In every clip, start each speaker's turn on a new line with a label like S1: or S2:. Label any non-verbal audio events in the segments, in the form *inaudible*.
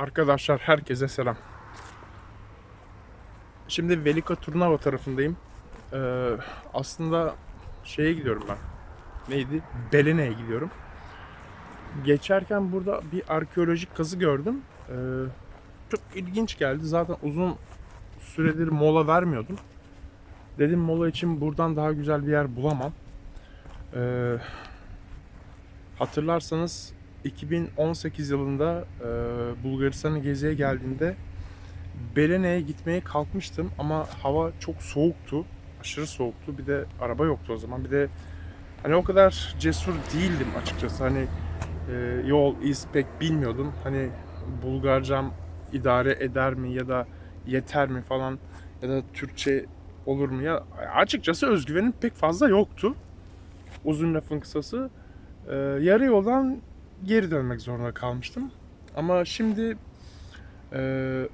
S1: Arkadaşlar herkese selam. Şimdi Velika Turnava tarafındayım. Ee, aslında şeye gidiyorum ben. Neydi? Belene'ye gidiyorum. Geçerken burada bir arkeolojik kazı gördüm. Ee, çok ilginç geldi. Zaten uzun süredir mola vermiyordum. Dedim mola için buradan daha güzel bir yer bulamam. Ee, hatırlarsanız 2018 yılında e, Bulgaristan'a geziye geldiğimde Belene'ye gitmeye kalkmıştım ama hava çok soğuktu. Aşırı soğuktu. Bir de araba yoktu o zaman. Bir de hani o kadar cesur değildim açıkçası. Hani e, yol, iz pek bilmiyordum. Hani Bulgarcam idare eder mi ya da yeter mi falan ya da Türkçe olur mu ya açıkçası özgüvenim pek fazla yoktu. Uzun lafın kısası e, yarı yoldan geri dönmek zorunda kalmıştım. Ama şimdi e,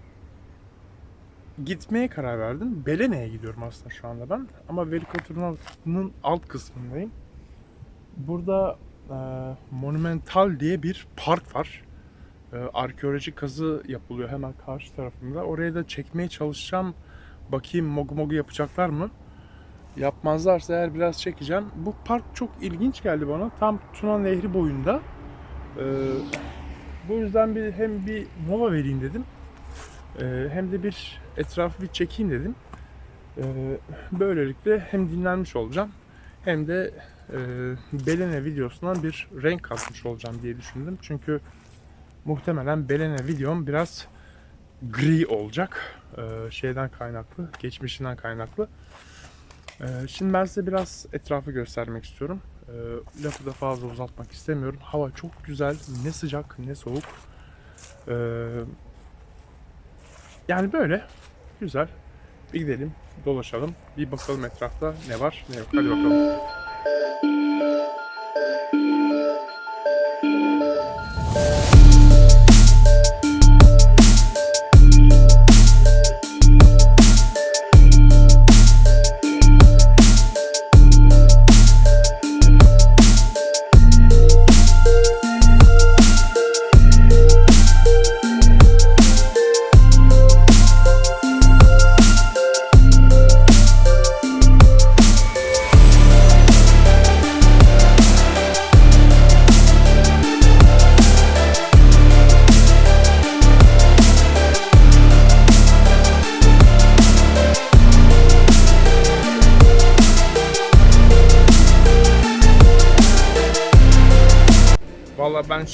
S1: gitmeye karar verdim. Belene'ye gidiyorum aslında şu anda ben. Ama Velika Turnava'nın alt kısmındayım. Burada e, Monumental diye bir park var. E, arkeolojik kazı yapılıyor hemen karşı tarafında. Oraya da çekmeye çalışacağım. Bakayım mogu mogu yapacaklar mı? Yapmazlarsa eğer biraz çekeceğim. Bu park çok ilginç geldi bana. Tam Tuna Nehri boyunda. Ee, bu yüzden bir hem bir mola vereyim dedim. Ee, hem de bir etrafı bir çekeyim dedim. Ee, böylelikle hem dinlenmiş olacağım hem de e, Belene videosundan bir renk katmış olacağım diye düşündüm. Çünkü muhtemelen Belene videom biraz gri olacak. Ee, şeyden kaynaklı, geçmişinden kaynaklı. Ee, şimdi ben size biraz etrafı göstermek istiyorum. Ee, lafı da fazla uzatmak istemiyorum. Hava çok güzel. Ne sıcak ne soğuk. Ee, yani böyle. Güzel. Bir gidelim. Dolaşalım. Bir bakalım etrafta ne var ne yok. Hadi bakalım.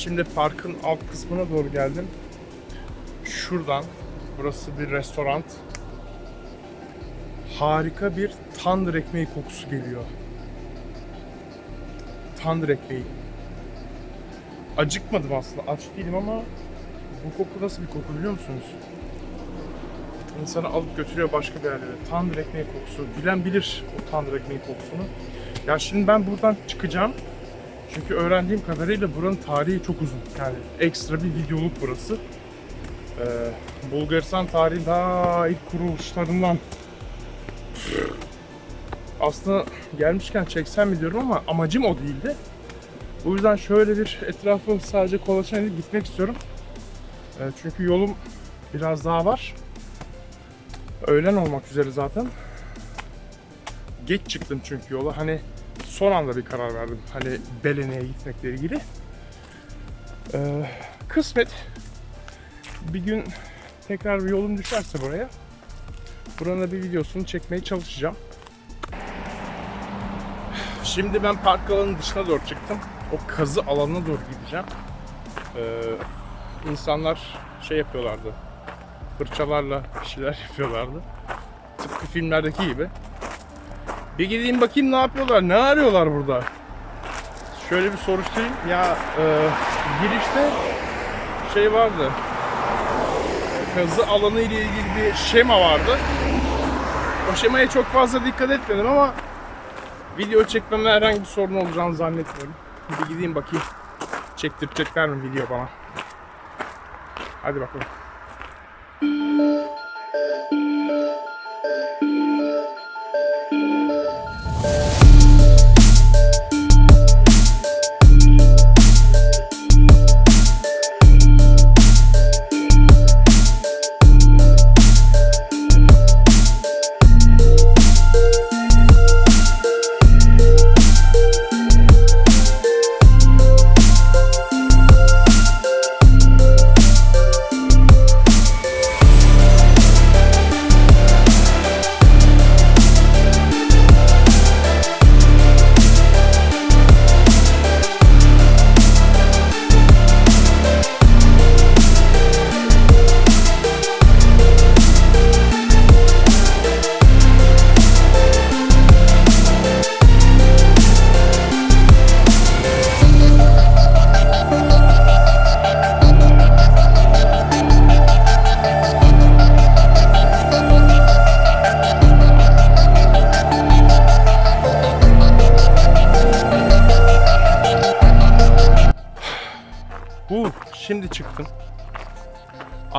S1: Şimdi parkın alt kısmına doğru geldim. Şuradan, burası bir restoran. Harika bir tandır ekmeği kokusu geliyor. Tandır ekmeği. Acıkmadım aslında, aç değilim ama bu koku nasıl bir koku biliyor musunuz? İnsanı alıp götürüyor başka bir yerlere. Tandır ekmeği kokusu. Bilen bilir o tandır ekmeği kokusunu. Ya şimdi ben buradan çıkacağım. Çünkü öğrendiğim kadarıyla buranın tarihi çok uzun. Yani ekstra bir videoluk burası. Ee, Bulgaristan tarihi daha ilk kuruluşlarından. Aslında gelmişken çeksem mi diyorum ama amacım o değildi. O yüzden şöyle bir etrafı sadece kolaçan edip gitmek istiyorum. Ee, çünkü yolum biraz daha var. Öğlen olmak üzere zaten. Geç çıktım çünkü yola. Hani son anda bir karar verdim. Hani Belene'ye gitmekle ilgili. Ee, kısmet. Bir gün tekrar bir yolum düşerse buraya. Buranın bir videosunu çekmeye çalışacağım. Şimdi ben park alanının dışına doğru çıktım. O kazı alanına doğru gideceğim. Ee, insanlar şey yapıyorlardı. Fırçalarla bir şeyler *laughs* yapıyorlardı. Tıpkı filmlerdeki gibi. Bir gideyim bakayım ne yapıyorlar, ne arıyorlar burada. Şöyle bir soruşturayım. Ya e, girişte şey vardı. Kazı alanı ile ilgili bir şema vardı. O şemaya çok fazla dikkat etmedim ama video çekmemde herhangi bir sorun olacağını zannetmiyorum. Bir gideyim bakayım. Çektirecekler mi video bana? Hadi bakalım.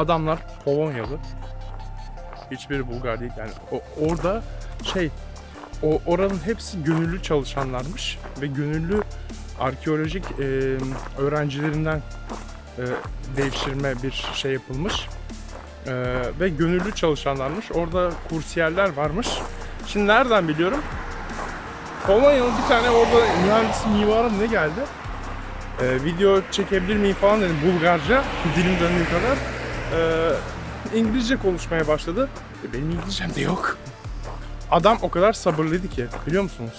S1: Adamlar Polonyalı. Hiçbiri Bulgar değil. Yani o- orada şey o oranın hepsi gönüllü çalışanlarmış ve gönüllü arkeolojik e, öğrencilerinden e, devşirme bir şey yapılmış. E, ve gönüllü çalışanlarmış. Orada kursiyerler varmış. Şimdi nereden biliyorum? Polonyalı bir tane orada mühendisi mimarı ne geldi? E, video çekebilir miyim falan dedim Bulgarca dilim döndüğü kadar. E, İngilizce konuşmaya başladı. E, benim İngilizcem de yok. Adam o kadar sabırlıydı ki biliyor musunuz?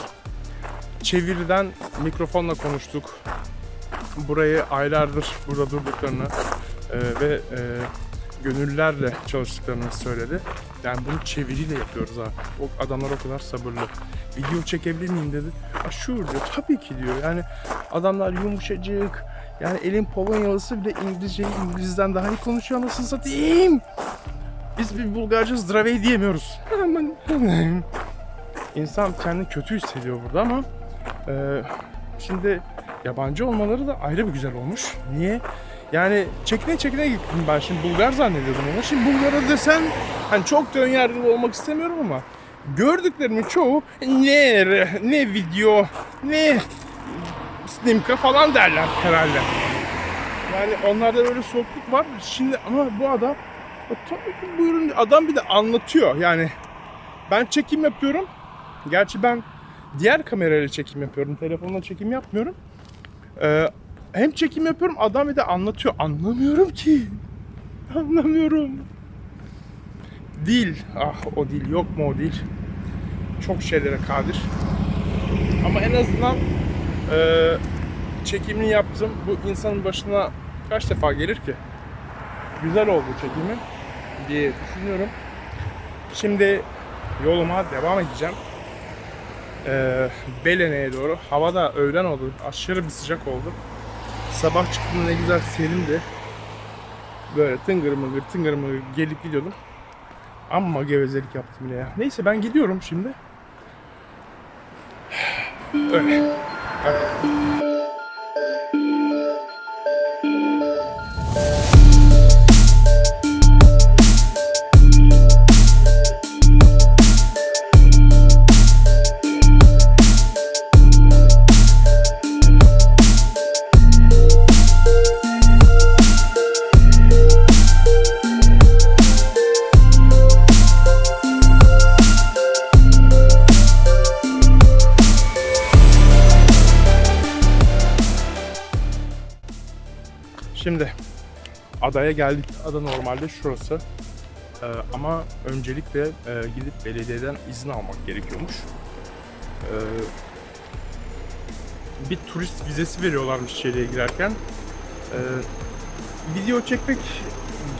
S1: Çeviriden mikrofonla konuştuk. Burayı aylardır burada durduklarını e, ve e, gönüllülerle çalıştıklarını söyledi. Yani bunu çeviriyle yapıyoruz ha. O adamlar o kadar sabırlı. Video çekebilir miyim dedi. Ha sure diyor. Tabii ki diyor. Yani adamlar yumuşacık. Yani elin Polonyalısı bile İngilizceyi İngiliz'den daha iyi konuşuyor anasını satayım. Biz bir Bulgarca zdravey diyemiyoruz. İnsan kendini kötü hissediyor burada ama e, şimdi yabancı olmaları da ayrı bir güzel olmuş. Niye? Yani çekine çekine gittim ben şimdi Bulgar zannediyordum onu. Şimdi Bulgar'a desen hani çok da önyargılı olmak istemiyorum ama gördüklerimin çoğu ne ne video ne Snimka falan derler herhalde. Yani onlarda böyle soğukluk var. Şimdi ama bu adam "E, tabii ki buyurun adam bir de anlatıyor. Yani ben çekim yapıyorum. Gerçi ben diğer kamerayla çekim yapıyorum. Telefonla çekim yapmıyorum. Ee, hem çekim yapıyorum adam bir de anlatıyor. Anlamıyorum ki. *laughs* Anlamıyorum. Dil. Ah o dil yok mu o dil? Çok şeylere kadir. Ama en azından eee çekimini yaptım. Bu insanın başına kaç defa gelir ki? Güzel oldu çekimi diye düşünüyorum. Şimdi yoluma devam edeceğim. Ee, Belene'ye doğru. Hava da öğlen oldu. Aşırı bir sıcak oldu. Sabah çıktığımda ne güzel serindi. Böyle tıngır mıngır tıngır mıngır gelip gidiyordum. Amma gevezelik yaptım yine ya. Neyse ben gidiyorum şimdi. Öyle. Hadi. Şimdi adaya geldik. Ada normalde şurası. Ee, ama öncelikle e, gidip belediyeden izin almak gerekiyormuş. Ee, bir turist vizesi veriyorlarmış içeriye girerken. Ee, video çekmek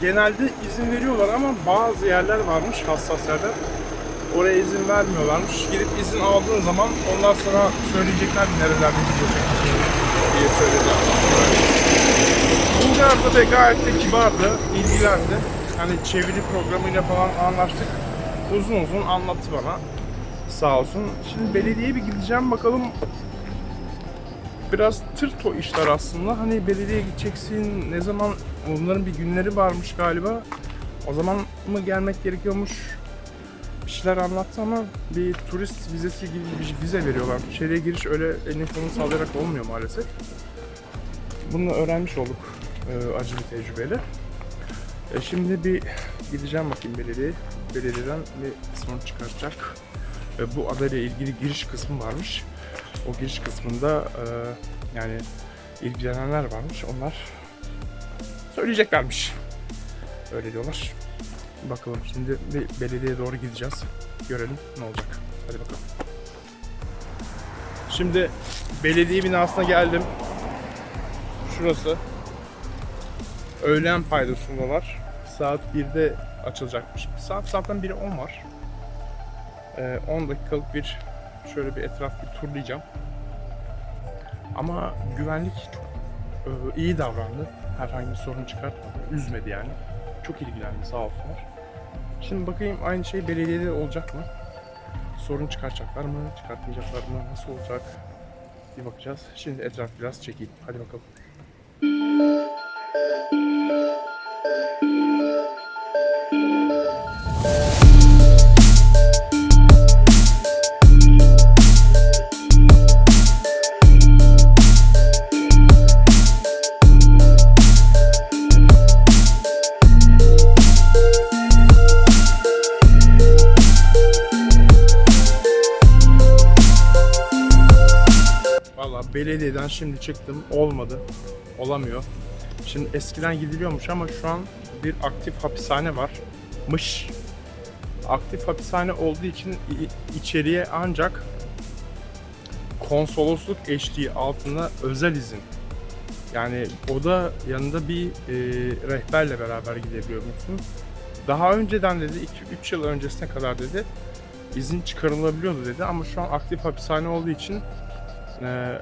S1: genelde izin veriyorlar ama bazı yerler varmış hassas yerler. Oraya izin vermiyorlarmış. Gidip izin aldığın zaman onlar sana söyleyecekler nerelerde video çekeceğini diye söylediler. Bulgar da be gayet de kibardı, ilgilendi. Hani çeviri programıyla falan anlaştık. Uzun uzun anlattı bana. Sağ olsun. Şimdi belediyeye bir gideceğim bakalım. Biraz tırt o işler aslında. Hani belediyeye gideceksin. Ne zaman onların bir günleri varmış galiba. O zaman mı gelmek gerekiyormuş? Bir şeyler anlattı ama bir turist vizesi gibi bir vize veriyorlar. İçeriye giriş öyle elini kolunu sallayarak olmuyor maalesef. Bunu öğrenmiş olduk e, acı bir tecrübeyle. E, şimdi bir gideceğim bakayım belediye. Belediyeden bir kısmını çıkartacak. E, bu adayla ilgili giriş kısmı varmış. O giriş kısmında e, yani ilgilenenler varmış. Onlar söyleyeceklermiş. Öyle diyorlar. Bakalım şimdi bir belediyeye doğru gideceğiz. Görelim ne olacak. Hadi bakalım. Şimdi belediye binasına geldim. Şurası. Öğlen paydosundalar. Saat 1'de açılacakmış. Saat zaten 1'e 10 var. Ee, 10 dakikalık bir şöyle bir etraf bir turlayacağım. Ama güvenlik çok e, iyi davrandı. Herhangi bir sorun çıkartmadı. Üzmedi yani. Çok ilgilendi sağ olsunlar. Şimdi bakayım aynı şey belediyede olacak mı? Sorun çıkartacaklar mı? Çıkartmayacaklar mı? Nasıl olacak? Bir bakacağız. Şimdi etraf biraz çekeyim. Hadi bakalım. Şimdi çıktım. Olmadı. Olamıyor. Şimdi eskiden gidiliyormuş ama şu an bir aktif hapishane var. Mış. Aktif hapishane olduğu için içeriye ancak konsolosluk eşliği altında özel izin. Yani o da yanında bir e, rehberle beraber gidebiliyormuşsun. Daha önceden dedi 2-3 yıl öncesine kadar dedi izin çıkarılabiliyordu dedi ama şu an aktif hapishane olduğu için e,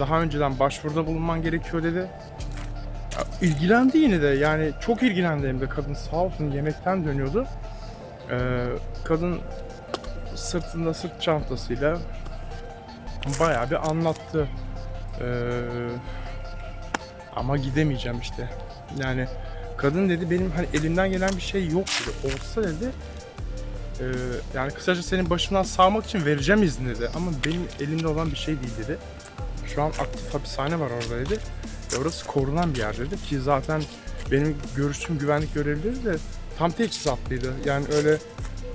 S1: daha önceden başvuruda bulunman gerekiyor dedi. Ya, İlgilendi yine de yani çok ilgilendi hem de kadın sağ olsun yemekten dönüyordu. E, kadın sırtında sırt çantasıyla bayağı bir anlattı. E, ama gidemeyeceğim işte. Yani kadın dedi benim hani elimden gelen bir şey yok dedi. Olsa dedi ee, yani kısaca senin başından sağmak için vereceğim izni dedi. Ama benim elimde olan bir şey değil dedi. Şu an aktif hapishane var orada dedi. Ve orası korunan bir yer dedi ki zaten benim görüştüğüm güvenlik görevlileri de tam teçhizatlıydı. Yani öyle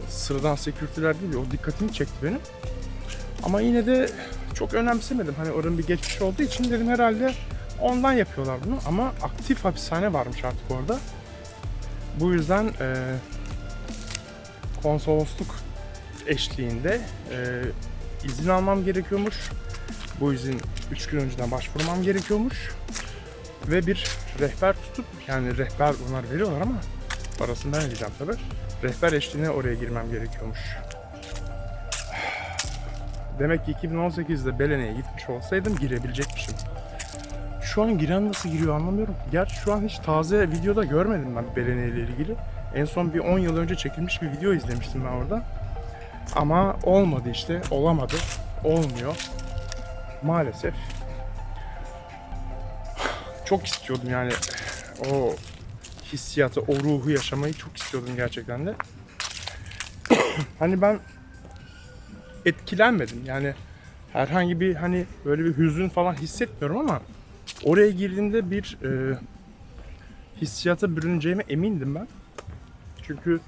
S1: sıradan sekürtüler değil. O dikkatimi çekti benim. Ama yine de çok önemsemedim. Hani oranın bir geçmiş olduğu için dedim herhalde ondan yapıyorlar bunu. Ama aktif hapishane varmış artık orada. Bu yüzden eee konsolosluk eşliğinde e, izin almam gerekiyormuş. Bu izin 3 gün önceden başvurmam gerekiyormuş. Ve bir rehber tutup yani rehber onlar veriyorlar ama parasını ben ödeyeceğim tabi. Rehber eşliğine oraya girmem gerekiyormuş. Demek ki 2018'de Belene'ye gitmiş olsaydım girebilecekmişim. Şu an giren nasıl giriyor anlamıyorum. Gerçi şu an hiç taze videoda görmedim ben Belene ile ilgili. En son bir 10 yıl önce çekilmiş bir video izlemiştim ben orada. Ama olmadı işte, olamadı. Olmuyor. Maalesef. Çok istiyordum yani o hissiyatı, o ruhu yaşamayı çok istiyordum gerçekten de. *coughs* hani ben etkilenmedim yani herhangi bir hani böyle bir hüzün falan hissetmiyorum ama oraya girdiğimde bir e, hissiyata bürüneceğime emindim ben. Çünkü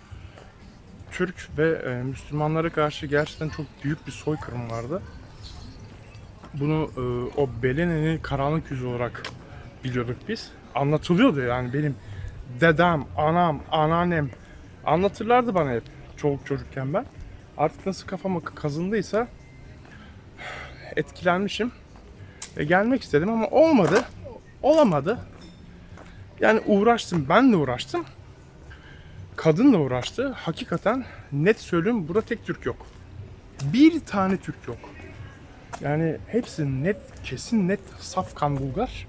S1: Türk ve e, Müslümanlara karşı gerçekten çok büyük bir soykırım vardı. Bunu e, o Belene'nin karanlık yüzü olarak biliyorduk biz. Anlatılıyordu yani benim dedem, anam, anneannem anlatırlardı bana hep çoluk çocukken ben. Artık nasıl kafama kazındıysa etkilenmişim ve gelmek istedim ama olmadı. Olamadı. Yani uğraştım, ben de uğraştım kadınla uğraştı. Hakikaten net söylüyorum burada tek Türk yok. Bir tane Türk yok. Yani hepsi net, kesin net saf kan Bulgar.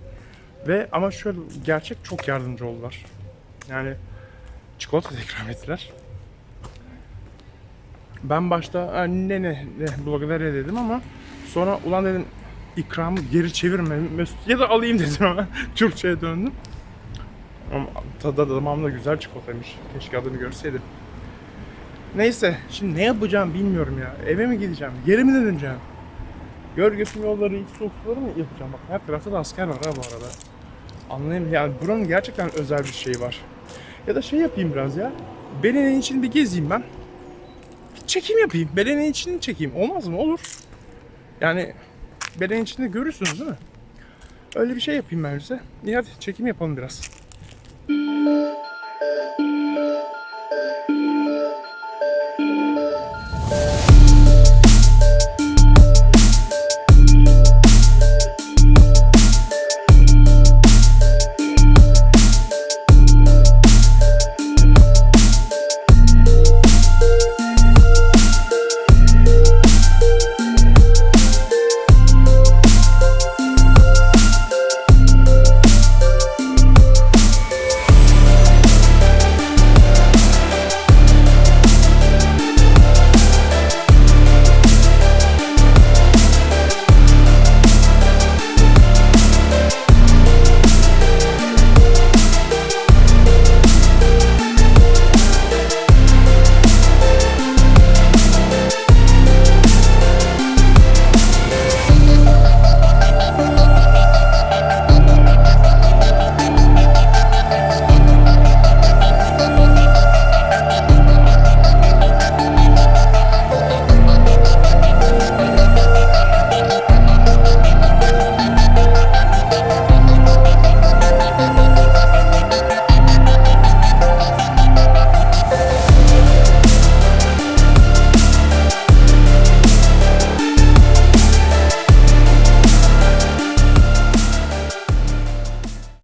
S1: Ve ama şöyle gerçek çok yardımcı oldular. Yani çikolata da ikram ettiler. Ben başta "Ha, ne ne ne Bulgarya dedim ama sonra ulan dedim ikramı geri çevirme Mesut ya da alayım *laughs* dedim ama Türkçe'ye döndüm. Ama tadı da damağımda güzel çikolataymış. Keşke adını görseydim. Neyse şimdi ne yapacağım bilmiyorum ya. Eve mi gideceğim? Geri mi döneceğim? Gör götüm yolları, iç soğuk suları mı yapacağım? Bak her tarafta da asker var ha bu arada. Anlayayım yani buranın gerçekten özel bir şeyi var. Ya da şey yapayım biraz ya. Beleneğin için bir gezeyim ben. Bir çekim yapayım. Beleneğin içini çekeyim. Olmaz mı? Olur. Yani Beleneğin içinde görürsünüz değil mi? Öyle bir şey yapayım ben size. İyi hadi çekim yapalım biraz.